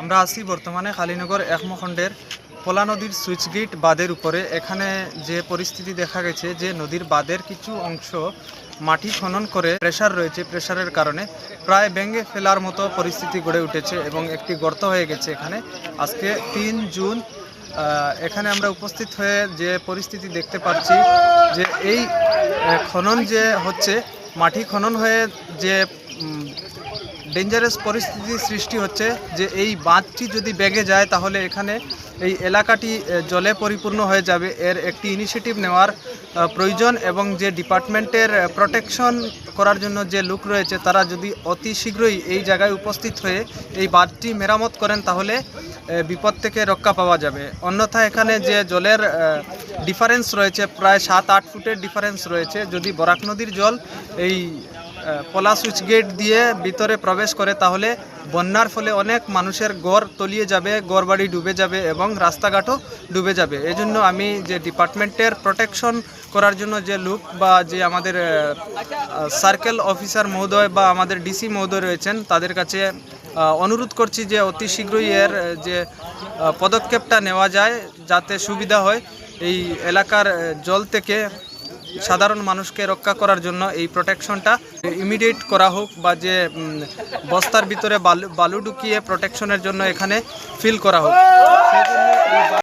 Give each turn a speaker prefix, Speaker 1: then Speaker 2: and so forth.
Speaker 1: আমরা আছি বর্তমানে কালীনগর একমখণ্ডের পোলা নদীর সুইচ গেট বাঁধের উপরে। এখানে যে পরিস্থিতি দেখা গেছে যে নদীর বাঁধের কিছু অংশ মাটি খনন করে প্রেশার রয়েছে প্রেশারের কারণে, প্রায় ভেঙে ফেলার মতো পরিস্থিতি গড়ে উঠেছে এবং একটি গর্ত হয়ে গেছে এখানে। আজকে তিন জুন এখানে আমরা উপস্থিত হয়ে যে পরিস্থিতি দেখতে পাচ্ছি যে এই খনন যে হচ্ছে, মাটি খনন হয়ে যে ডেঞ্জারাস পরিস্থিতি সৃষ্টি হচ্ছে যে এই বাঁধটি যদি বেগে যায় তাহলে এখানে এই এলাকাটি জলে পরিপূর্ণ হয়ে যাবে। এর একটি ইনিশিয়েটিভ নেওয়ার প্রয়োজন এবং যে ডিপার্টমেন্টের প্রোটেকশন করার জন্য যে লোক রয়েছে তারা যদি অতি শীঘ্রই এই জায়গায় উপস্থিত হয়ে এই বাঁধটি মেরামত করেন তাহলে বিপদ থেকে রক্ষা পাওয়া যাবে। অন্যথা এখানে যে জলের ডিফারেন্স রয়েছে, প্রায় সাত আট ফুটের ডিফারেন্স রয়েছে। যদি বরাক নদীর জল এই পলা সুইচ গেট দিয়ে ভিতরে প্রবেশ করে তাহলে বন্যার ফলে অনেক মানুষের গড় তলিয়ে যাবে গড় বাড়ি ডুবে যাবে এবং রাস্তাঘাটও ডুবে যাবে। এই জন্য আমি যে ডিপার্টমেন্টের প্রোটেকশন করার জন্য যে লুক বা যে আমাদের সার্কেল অফিসার মহোদয় বা আমাদের ডিসি মহোদয় রয়েছেন, তাদের কাছে অনুরোধ করছি যে অতি শীঘ্রই এর যে পদক্ষেপটা নেওয়া যায় যাতে সুবিধা হয়। এই এলাকার জল থেকে সাধারণ মানুষকে রক্ষা করার জন্য এই প্রোটেকশনটা ইমিডিয়েট করা হোক বা যে বস্তার ভিতরে বালু বালু ঢুকিয়ে প্রোটেকশনের জন্য এখানে ফিল করা হোক।